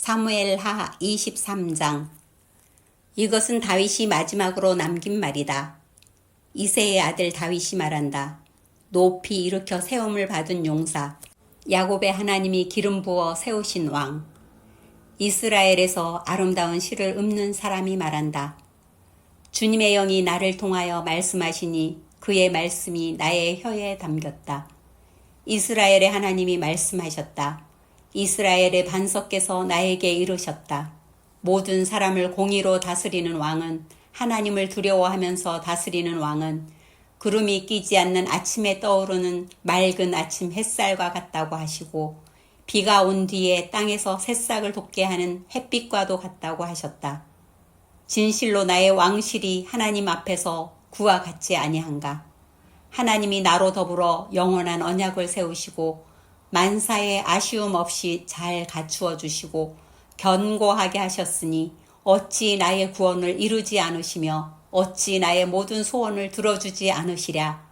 사무엘 하 23장 이것은 다윗이 마지막으로 남긴 말이다. 이세의 아들 다윗이 말한다. 높이 일으켜 세움을 받은 용사 야곱의 하나님이 기름 부어 세우신 왕 이스라엘에서 아름다운 시를 읊는 사람이 말한다. 주님의 영이 나를 통하여 말씀하시니 그의 말씀이 나의 혀에 담겼다. 이스라엘의 하나님이 말씀하셨다. 이스라엘의 반석께서 나에게 이르셨다. 모든 사람을 공의로 다스리는 왕은 하나님을 두려워하면서 다스리는 왕은 구름이 끼지 않는 아침에 떠오르는 맑은 아침 햇살과 같다고 하시고 비가 온 뒤에 땅에서 새싹을 돋게 하는 햇빛과도 같다고 하셨다. 진실로 나의 왕실이 하나님 앞에서 구와 같지 아니한가. 하나님이 나로 더불어 영원한 언약을 세우시고 만사에 아쉬움 없이 잘 갖추어 주시고 견고하게 하셨으니 어찌 나의 구원을 이루지 않으시며 어찌 나의 모든 소원을 들어주지 않으시랴.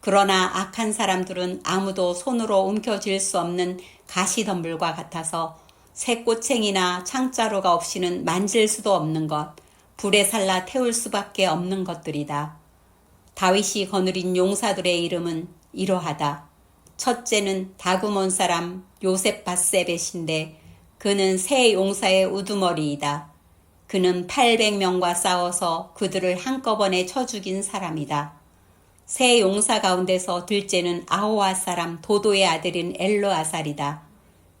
그러나 악한 사람들은 아무도 손으로 움켜쥘 수 없는 가시덤불과 같아서 새꽃챙이나 창자루가 없이는 만질 수도 없는 것, 불에 살라 태울 수밖에 없는 것들이다. 다윗이 거느린 용사들의 이름은 이러하다. 첫째는 다구몬 사람 요셉 바세벳인데 그는 새 용사의 우두머리이다. 그는 800명과 싸워서 그들을 한꺼번에 쳐 죽인 사람이다. 새 용사 가운데서 둘째는 아호아 사람 도도의 아들인 엘로아살이다.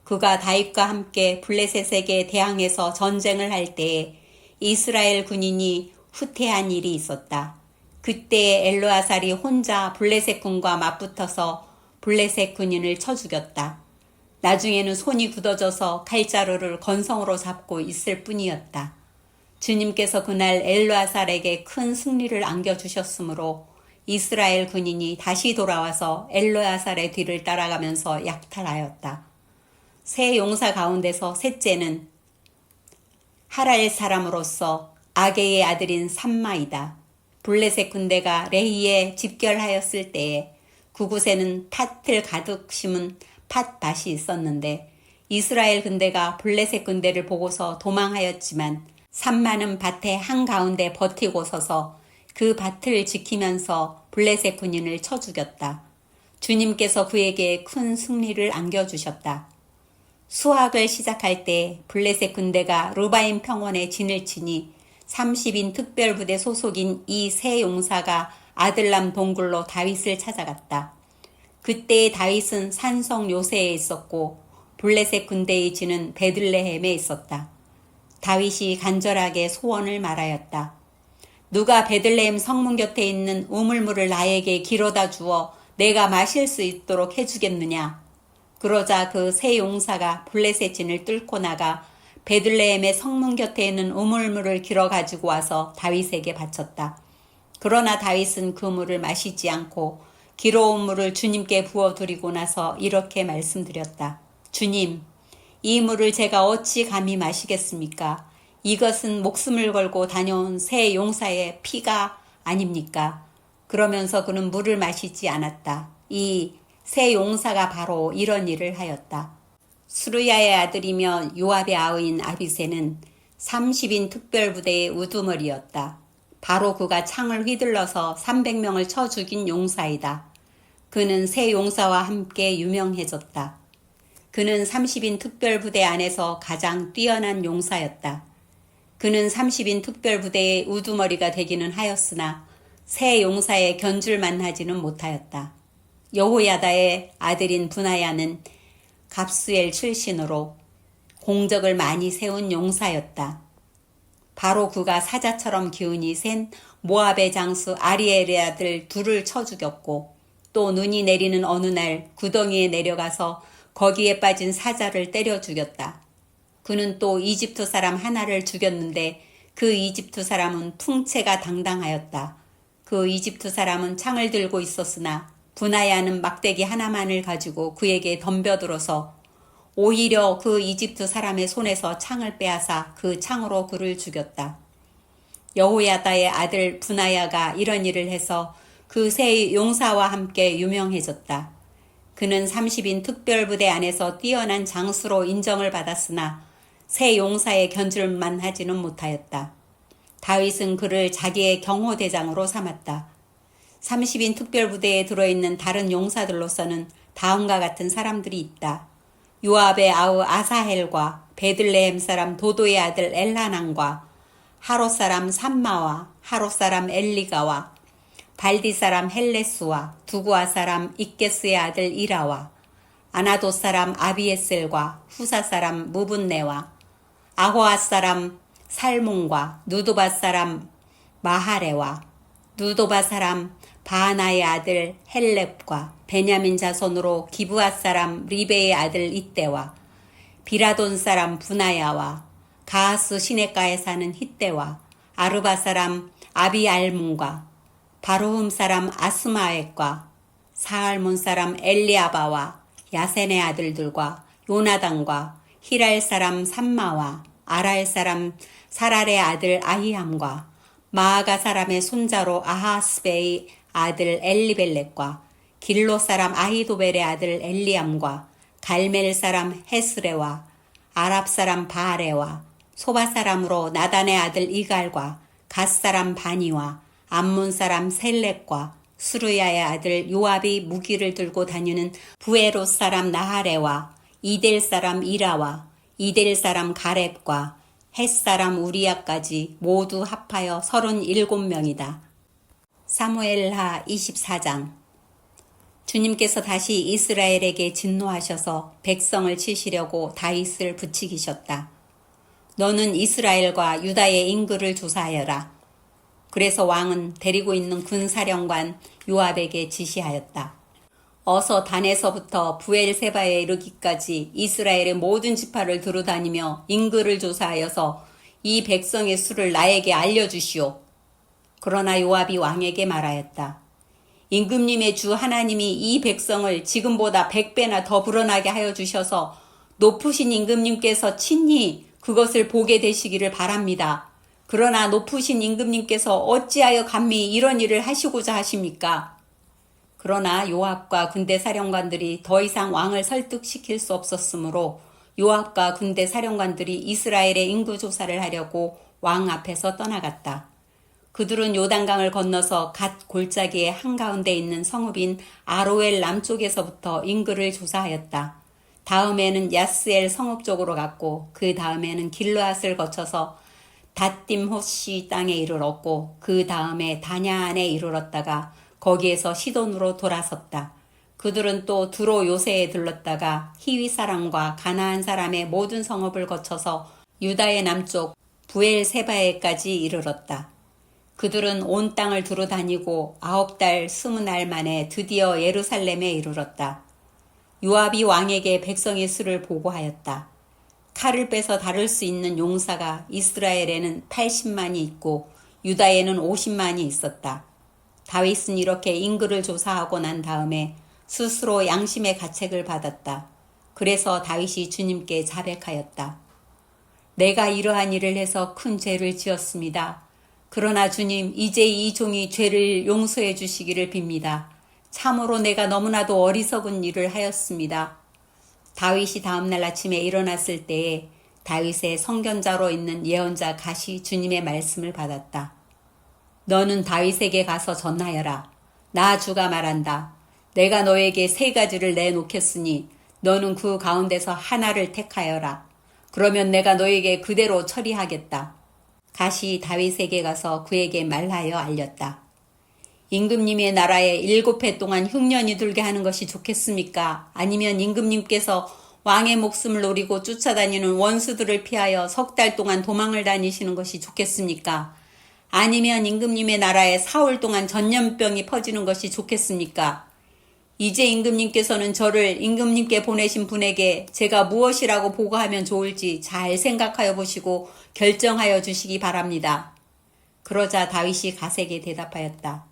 그가 다윗과 함께 블레셋에게 대항해서 전쟁을 할 때에 이스라엘 군인이 후퇴한 일이 있었다. 그때 엘로아살이 혼자 블레셋 군과 맞붙어서 블레셋 군인을 쳐 죽였다. 나중에는 손이 굳어져서 칼자루를 건성으로 잡고 있을 뿐이었다. 주님께서 그날 엘로아살에게 큰 승리를 안겨주셨으므로 이스라엘 군인이 다시 돌아와서 엘로아살의 뒤를 따라가면서 약탈하였다. 새 용사 가운데서 셋째는 하랄 사람으로서 아게의 아들인 삼마이다. 블레셋 군대가 레히에 집결하였을 때에 그곳에는 팥을 가득 심은 팥밭이 있었는데 이스라엘 군대가 블레셋 군대를 보고서 도망하였지만 산많은 밭의 한가운데 버티고 서서 그 밭을 지키면서 블레셋 군인을 쳐 죽였다. 주님께서 그에게 큰 승리를 안겨주셨다. 수학을 시작할 때 블레셋 군대가 루바임 평원에 진을 치니 30인 특별부대 소속인 이 세 용사가 아들람 동굴로 다윗을 찾아갔다. 그때 다윗은 산성 요새에 있었고 블레셋 군대의 진은 베들레헴에 있었다. 다윗이 간절하게 소원을 말하였다. 누가 베들레헴 성문 곁에 있는 우물물을 나에게 길어다 주어 내가 마실 수 있도록 해주겠느냐? 그러자 그 세 용사가 블레셋 진을 뚫고 나가 베들레헴의 성문 곁에 있는 우물물을 길어 가지고 와서 다윗에게 바쳤다. 그러나 다윗은 그 물을 마시지 않고 기로운 물을 주님께 부어 드리고 나서 이렇게 말씀드렸다. 주님, 이 물을 제가 어찌 감히 마시겠습니까? 이것은 목숨을 걸고 다녀온 새 용사의 피가 아닙니까? 그러면서 그는 물을 마시지 않았다. 이 새 용사가 바로 이런 일을 하였다. 수르야의 아들이며 요압의 아우인 아비세는 30인 특별부대의 우두머리였다. 바로 그가 창을 휘둘러서 300명을 쳐 죽인 용사이다. 그는 새 용사와 함께 유명해졌다. 그는 30인 특별부대 안에서 가장 뛰어난 용사였다. 그는 30인 특별부대의 우두머리가 되기는 하였으나 새 용사의 견줄만 하지는 못하였다. 여호야다의 아들인 분하야는 갑수엘 출신으로 공적을 많이 세운 용사였다. 바로 그가 사자처럼 기운이 센 모압의 장수 아리엘의 아들 둘을 쳐 죽였고 또 눈이 내리는 어느 날 구덩이에 내려가서 거기에 빠진 사자를 때려 죽였다. 그는 또 이집트 사람 하나를 죽였는데 그 이집트 사람은 풍채가 당당하였다. 그 이집트 사람은 창을 들고 있었으나 분하야는 막대기 하나만을 가지고 그에게 덤벼들어서 오히려 그 이집트 사람의 손에서 창을 빼앗아 그 창으로 그를 죽였다. 여호야다의 아들 분하야가 이런 일을 해서 그세 용사와 함께 유명해졌다. 그는 30인 특별부대 안에서 뛰어난 장수로 인정을 받았으나 새 용사의 견줄만 하지는 못하였다. 다윗은 그를 자기의 경호대장으로 삼았다. 30인 특별부대에 들어있는 다른 용사들로서는 다음과 같은 사람들이 있다. 요압의 아우 아사헬과 베들레헴 사람 도도의 아들 엘라난과 하롯 사람 삼마와 하롯 사람 엘리가와 발디 사람 헬레스와 두구아 사람 이게스의 아들 이라와 아나도 사람 아비에셀과 후사 사람 무분네와 아호아 사람 살몬과 누도바 사람 마하레와 누도바 사람 바하나의 아들 헬렙과 베냐민 자손으로 기브아 사람 리베의 아들 이때와 비라돈 사람 분하야와 가하스 시내가에 사는 히때와 아르바 사람 아비알문과 바로흠 사람 아스마액과 사알몬 사람 엘리아바와 야센의 아들들과 요나단과 히랄 사람 삼마와 아랄 사람 사랄의 아들 아히함과 마아가 사람의 손자로 아하스베의 아들 엘리벨렉과 길로 사람 아히도벨의 아들 엘리암과 갈멜 사람 헤스레와 아랍 사람 바아레와 소바 사람으로 나단의 아들 이갈과 갓 사람 바니와 암몬 사람 셀렉과 수르야의 아들 요압이 무기를 들고 다니는 부에로 사람 나하레와 이델 사람 이라와 이델 사람 가렙과 헷 사람 우리야까지 모두 합하여 37명이다. 사무엘하 24장 주님께서 다시 이스라엘에게 진노하셔서 백성을 치시려고 다윗을 부추기셨다. 너는 이스라엘과 유다의 인구를 조사하여라. 그래서 왕은 데리고 있는 군사령관 요압에게 지시하였다. 어서 단에서부터 부엘세바에 이르기까지 이스라엘의 모든 지파를 두루다니며 인구를 조사하여서 이 백성의 수를 나에게 알려주시오. 그러나 요압이 왕에게 말하였다. 임금님의 주 하나님이 이 백성을 지금보다 백배나 더 불어나게 하여 주셔서 높으신 임금님께서 친히 그것을 보게 되시기를 바랍니다. 그러나 높으신 임금님께서 어찌하여 감히 이런 일을 하시고자 하십니까? 그러나 요압과 군대 사령관들이 더 이상 왕을 설득시킬 수 없었으므로 요압과 군대 사령관들이 이스라엘의 인구 조사를 하려고 왕 앞에서 떠나갔다. 그들은 요단강을 건너서 갓 골짜기의 한가운데 있는 성읍인 아로엘 남쪽에서부터 인구를 조사하였다. 다음에는 야스엘 성읍 쪽으로 갔고 그 다음에는 길르앗을 거쳐서 다딤호시 땅에 이르렀고 그 다음에 다냐안에 이르렀다가 거기에서 시돈으로 돌아섰다. 그들은 또 두로 요새에 들렀다가 히위 사람과 가나안 사람의 모든 성읍을 거쳐서 유다의 남쪽 부엘 세바에까지 이르렀다. 그들은 온 땅을 두루 다니고 아홉 달 스무 날 만에 드디어 예루살렘에 이르렀다. 요압이 왕에게 백성의 수를 보고하였다. 칼을 빼서 다룰 수 있는 용사가 이스라엘에는 80만이 있고 유다에는 50만이 있었다. 다윗은 이렇게 인구를 조사하고 난 다음에 스스로 양심의 가책을 받았다. 그래서 다윗이 주님께 자백하였다. 내가 이러한 일을 해서 큰 죄를 지었습니다. 그러나 주님, 이제 이 종이 죄를 용서해 주시기를 빕니다. 참으로 내가 너무나도 어리석은 일을 하였습니다. 다윗이 다음날 아침에 일어났을 때에 다윗의 성견자로 있는 예언자 가시 주님의 말씀을 받았다. 너는 다윗에게 가서 전하여라. 나 주가 말한다. 내가 너에게 세 가지를 내놓겠으니 너는 그 가운데서 하나를 택하여라. 그러면 내가 너에게 그대로 처리하겠다. 가시 다윗에게 가서 그에게 말하여 알렸다. 임금님의 나라에 일곱 해 동안 흉년이 들게 하는 것이 좋겠습니까? 아니면 임금님께서 왕의 목숨을 노리고 쫓아다니는 원수들을 피하여 석 달 동안 도망을 다니시는 것이 좋겠습니까? 아니면 임금님의 나라에 사흘 동안 전염병이 퍼지는 것이 좋겠습니까? 이제 임금님께서는 저를 임금님께 보내신 분에게 제가 무엇이라고 보고하면 좋을지 잘 생각하여 보시고 결정하여 주시기 바랍니다. 그러자 다윗이 가세게 대답하였다.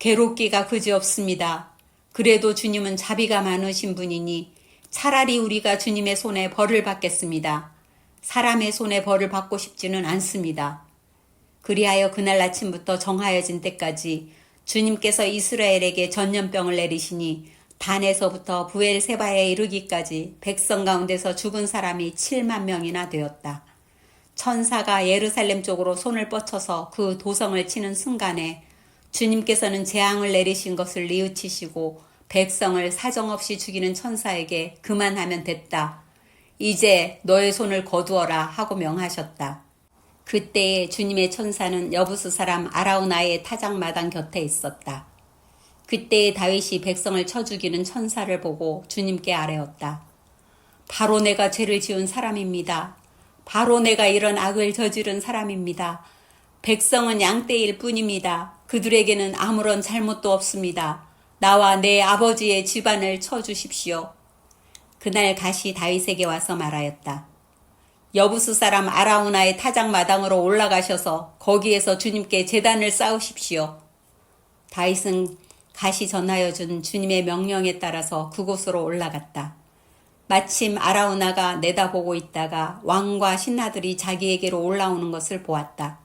괴롭기가 그지없습니다. 그래도 주님은 자비가 많으신 분이니 차라리 우리가 주님의 손에 벌을 받겠습니다. 사람의 손에 벌을 받고 싶지는 않습니다. 그리하여 그날 아침부터 정하여진 때까지 주님께서 이스라엘에게 전염병을 내리시니 단에서부터 부엘세바에 이르기까지 백성 가운데서 죽은 사람이 7만 명이나 되었다. 천사가 예루살렘 쪽으로 손을 뻗쳐서 그 도성을 치는 순간에 주님께서는 재앙을 내리신 것을 뉘우치시고 백성을 사정없이 죽이는 천사에게 그만하면 됐다. 이제 너의 손을 거두어라 하고 명하셨다. 그때에 주님의 천사는 여부스 사람 아라우나의 타작마당 곁에 있었다. 그때에 다윗이 백성을 쳐 죽이는 천사를 보고 주님께 아뢰었다. 바로 내가 죄를 지은 사람입니다. 바로 내가 이런 악을 저지른 사람입니다. 백성은 양떼일 뿐입니다. 그들에게는 아무런 잘못도 없습니다. 나와 내 아버지의 집안을 쳐 주십시오. 그날 가시 다윗에게 와서 말하였다. 여부스 사람 아라우나의 타작 마당으로 올라가셔서 거기에서 주님께 재단을 쌓으십시오. 다윗은 가시 전하여 준 주님의 명령에 따라서 그곳으로 올라갔다. 마침 아라우나가 내다보고 있다가 왕과 신하들이 자기에게로 올라오는 것을 보았다.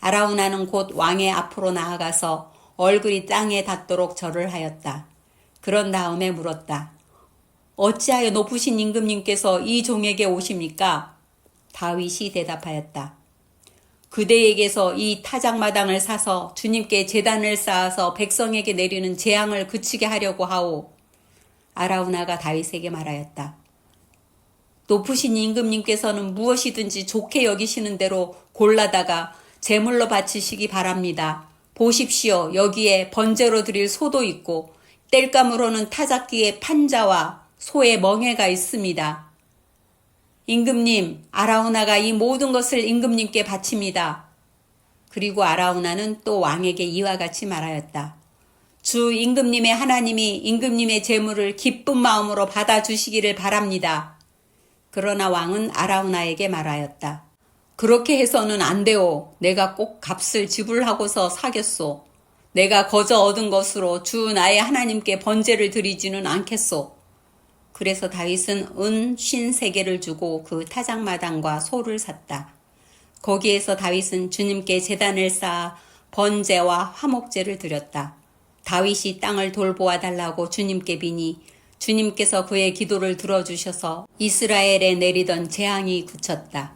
아라우나는 곧 왕의 앞으로 나아가서 얼굴이 땅에 닿도록 절을 하였다. 그런 다음에 물었다. 어찌하여 높으신 임금님께서 이 종에게 오십니까? 다윗이 대답하였다. 그대에게서 이 타작마당을 사서 주님께 재단을 쌓아서 백성에게 내리는 재앙을 그치게 하려고 하오. 아라우나가 다윗에게 말하였다. 높으신 임금님께서는 무엇이든지 좋게 여기시는 대로 골라다가 제물로 바치시기 바랍니다. 보십시오. 여기에 번제로 드릴 소도 있고 땔감으로는 타작기의 판자와 소의 멍해가 있습니다. 임금님, 아라우나가 이 모든 것을 임금님께 바칩니다. 그리고 아라우나는 또 왕에게 이와 같이 말하였다. 주 임금님의 하나님이 임금님의 재물을 기쁜 마음으로 받아주시기를 바랍니다. 그러나 왕은 아라우나에게 말하였다. 그렇게 해서는 안 돼오. 내가 꼭 값을 지불하고서 사겠소. 내가 거저 얻은 것으로 주 나의 하나님께 번제를 드리지는 않겠소. 그래서 다윗은 은 53개를 주고 그 타작마당과 소를 샀다. 거기에서 다윗은 주님께 재단을 쌓아 번제와 화목제를 드렸다. 다윗이 땅을 돌보아 달라고 주님께 비니 주님께서 그의 기도를 들어주셔서 이스라엘에 내리던 재앙이 그쳤다.